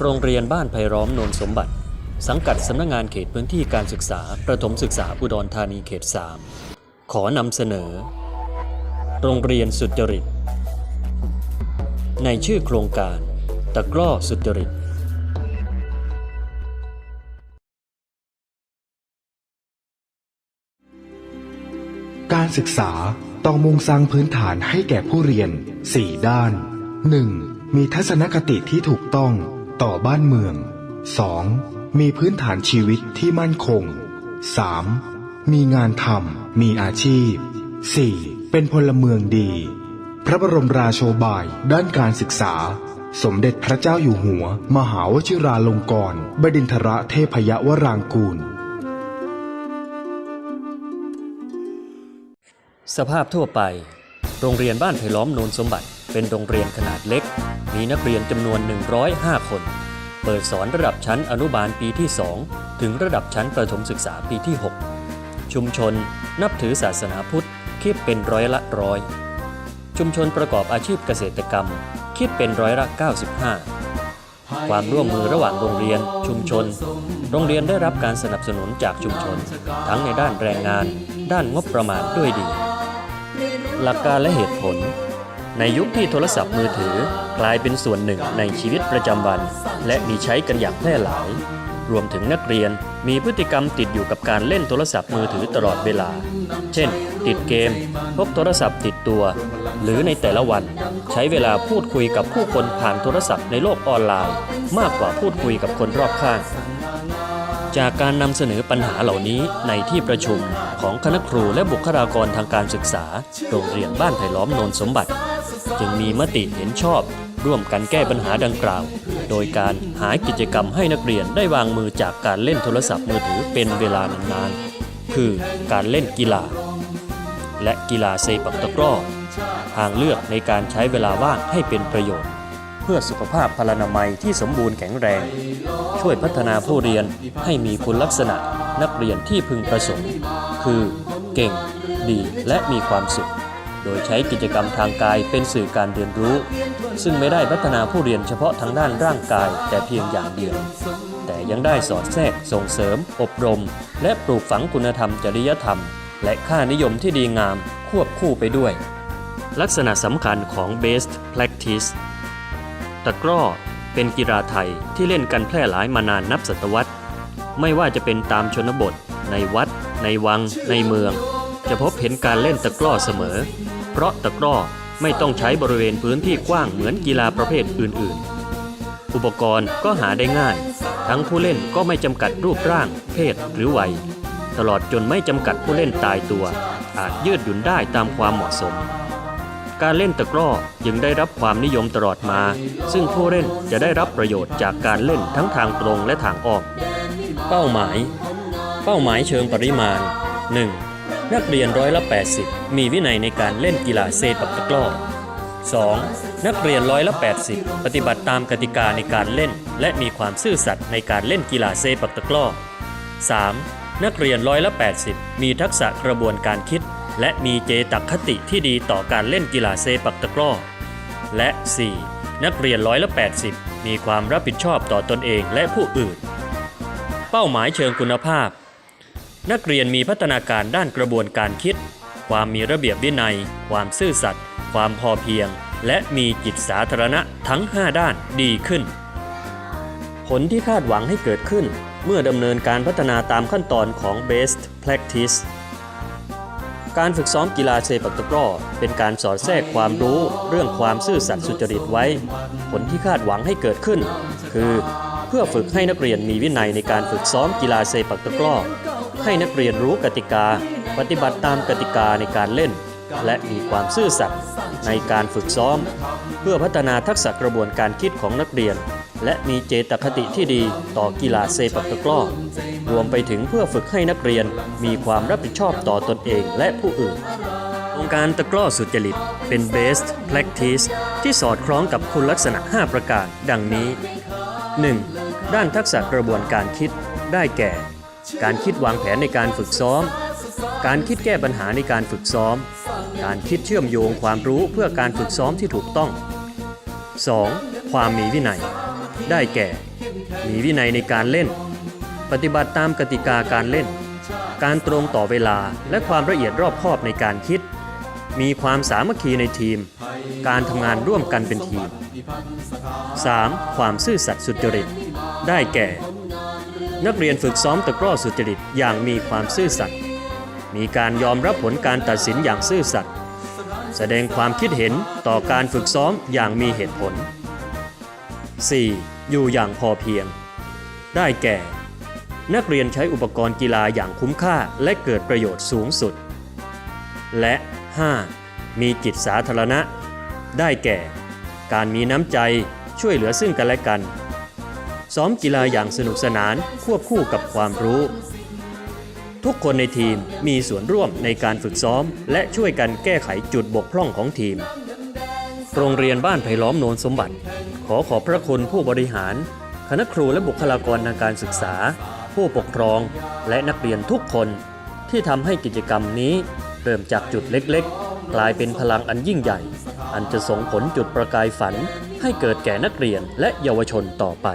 โรงเรียนบ้านไผ่ล้อมนนสมบัติ สังกัดสำนักงานเขตพื้นที่การศึกษา ประถมศึกษาอุดรธานีเขต 3 ขอนำเสนอ โรงเรียนสุจริต ในชื่อโครงการ ตะกร้อสุจริตการศึกษาต้องมุ่งสร้างพื้นฐานให้แก่ผู้เรียน 4 ด้าน 1. มีทัศนคติที่ถูกต้อง ต่อบ้านเมือง 2. มีพื้นฐานชีวิตที่มั่นคง 3. มีงานทำมีอาชีพ 4. เป็นพลเมืองดี พระบรมราโชบายด้านการศึกษา สมเด็จพระเจ้าอยู่หัว มหาวชิราลงกรณบดินทรเทพยวรางกูล สภาพทั่วไป โรงเรียนบ้านไผ่ล้อมโนนสมบัติ เป็นโรงเรียนขนาดเล็ก มีนักเรียนจำนวน 105 คน เปิดสอนระดับชั้นอนุบาลปีที่ 2 ถึงระดับชั้นประถมศึกษาปีที่ 6 ชุมชนนับถือศาสนาพุทธคิดเป็นร้อยละร้อย ชุมชนประกอบอาชีพเกษตรกรรม คิดเป็นร้อยละ 95 ความร่วมมือระหว่างโรงเรียน ชุมชน โรงเรียนได้รับการสนับสนุนจากชุมชน ทั้งในด้านแรงงาน ด้านงบประมาณด้วยดี หลักการและเหตุผล ในยุคที่โทรศัพท์มือถือกลายเป็นส่วนหนึ่งในชีวิตประจำวัน และมีใช้กันอย่างแพร่หลาย รวมถึงนักเรียนมีพฤติกรรมติดอยู่กับการเล่นโทรศัพท์มือถือตลอดเวลา เช่น ติดเกม พกโทรศัพท์ติดตัว หรือในแต่ละวัน ใช้เวลาพูดคุยกับผู้คนผ่านโทรศัพท์ในโลกออนไลน์ มากกว่าพูดคุยกับคนรอบข้าง จากการนำเสนอปัญหาเหล่านี้ในที่ประชุมของคณะครูและบุคลากรทางการศึกษา โรงเรียนบ้านไผ่ล้อมนนสมบัติ จึงมีมติเห็นชอบ ร่วมกันแก้ปัญหาดังกล่าว โดยการหากิจกรรมให้นักเรียนได้วางมือจากการเล่นโทรศัพท์มือถือเป็นเวลานานๆ คือการเล่นกีฬา และกีฬาเซปักตะกร้อทางเลือกในการใช้เวลาว่างให้เป็นประโยชน์ เพื่อสุขภาพพลานามัยที่สมบูรณ์แข็งแรง ช่วยพัฒนาผู้เรียนให้มีคุณลักษณะนักเรียนที่พึงประสงค์ คือ เก่ง ดีและมีความสุข โดยใช้กิจกรรมทางกายเป็นสื่อการเรียนรู้ ซึ่งไม่ได้พัฒนาผู้เรียนเฉพาะทางด้านร่างกายแต่เพียงอย่างเดียว แต่ยังได้สอดแทรกส่งเสริม อบรม และปลูกฝังคุณธรรมจริยธรรม และค่านิยมที่ดีงามควบคู่ไปด้วย ลักษณะสำคัญของ best practice ตะกร้อเป็นกีฬาไทยที่เล่นกันแพร่หลายมานานนับศตวรรษ ไม่ว่าจะเป็นตามชนบท ในวัด ในวัง ในเมือง จะพบเห็นการเล่นตะกร้อเสมอ เพราะตะกร้อไม่ต้องใช้บริเวณพื้นที่กว้างเหมือนกีฬาประเภทอื่น ๆ อุปกรณ์ก็หาได้ง่าย ทั้งผู้เล่นก็ไม่จำกัดรูปร่าง เพศหรือวัย ตลอดจนไม่จำกัดผู้เล่นตายตัว อาจยืดหยุ่นได้ตามความเหมาะสม การเล่นตะกร้อยังได้รับความนิยมตลอดมา ซึ่งผู้เล่นจะได้รับประโยชน์จากการเล่นทั้งทางตรงและทางอ้อม เป้าหมาย เป้าหมายเชิงปริมาณ 1. นักเรียนร้อยละ 80 มีวินัยในการเล่นกีฬาเซปักตะกร้อ 2. นักเรียนร้อยละ 80 ปฏิบัติตามกติกาในการเล่น และมีความซื่อสัตย์ในการเล่นกีฬาเซปักตะกร้อ 3. นักเรียนร้อยละ 80 มีทักษะกระบวนการคิด และมีเจตคติที่ดีต่อการเล่นกีฬาเซปักตะกร้อ และ 4. นักเรียนร้อยละ 80 มีความรับผิดชอบต่อตนเองและผู้อื่น เป้าหมายเชิงคุณภาพ นักเรียนมีพัฒนาการด้านกระบวนการคิด ความมีระเบียบวินัย ความซื่อสัตย์ ความพอเพียง และมีจิตสาธารณะทั้ง 5 ด้านดีขึ้น ผลที่คาดหวังให้เกิดขึ้น เมื่อดำเนินการพัฒนาตามขั้นตอนของ best practice การฝึกซ้อมกีฬาเซปักตะกร้อเป็นการสอดแทรกความรู้เรื่องความซื่อสัตย์สุจริตไว้ ผลที่คาดหวังให้เกิดขึ้น คือ เพื่อฝึกให้นักเรียนมีวินัยในการฝึกซ้อมกีฬาเซปักตะกร้อ ให้นักเรียนรู้กติกา ปฏิบัติตามกติกาในการเล่น และมีความซื่อสัตย์ในการฝึกซ้อม เพื่อพัฒนาทักษะกระบวนการคิดของนักเรียน และมีเจตคติที่ดีต่อกีฬาเซปักตะกร้อรวมไปถึงเพื่อฝึกให้นักเรียนมีความรับผิดชอบต่อตนเองและผู้อื่นองค์การตะกร้อสุจริตเป็น best practice ที่สอดคล้องกับคุณลักษณะ 5 ประการ ดังนี้ 1. ด้านทักษะกระบวนการคิดได้แก่ การคิดวางแผนในการฝึกซ้อม การคิดแก้ปัญหาในการฝึกซ้อม การคิดเชื่อมโยงความรู้เพื่อการฝึกซ้อมที่ถูกต้อง 2. ความมีวินัย ได้แก่ มีวินัยในการเล่น ปฏิบัติตามกติกาการเล่น การตรงต่อเวลาและความละเอียดรอบคอบในการคิด มีความสามัคคีในทีม การทำงานร่วมกันเป็นทีม 3. ความซื่อสัตย์สุจริต ได้แก่ นักเรียนฝึกซ้อมตะกร้อสุจริตอย่างมีความซื่อสัตย์มีการยอมรับผลการตัดสินอย่างซื่อสัตย์แสดงความคิดเห็นต่อการฝึกซ้อมอย่างมีเหตุผล 4. อยู่อย่างพอเพียง ได้แก่ นักเรียนใช้อุปกรณ์กีฬาอย่างคุ้มค่าและเกิดประโยชน์สูงสุด และ 5. มีจิตสาธารณะ ได้แก่ การมีน้ำใจช่วยเหลือซึ่งกันและกัน ซ้อมกีฬาอย่างสนุกสนานควบคู่กับความรู้ ทุกคนในทีมมีส่วนร่วมในการฝึกซ้อม และช่วยกันแก้ไขจุดบกพร่องของทีม โรงเรียนบ้านไผ่ล้อมโนนสมบัติ ขอขอบพระคุณผู้บริหาร คณะครูและบุคลากรทางการศึกษา ผู้ปกครอง และนักเรียนทุกคนที่ทำให้กิจกรรมนี้เริ่มจากจุดเล็กๆ กลายเป็นพลังอันยิ่งใหญ่ อันจะส่งผลจุดประกายฝันให้เกิดแก่นักเรียนและเยาวชนต่อไป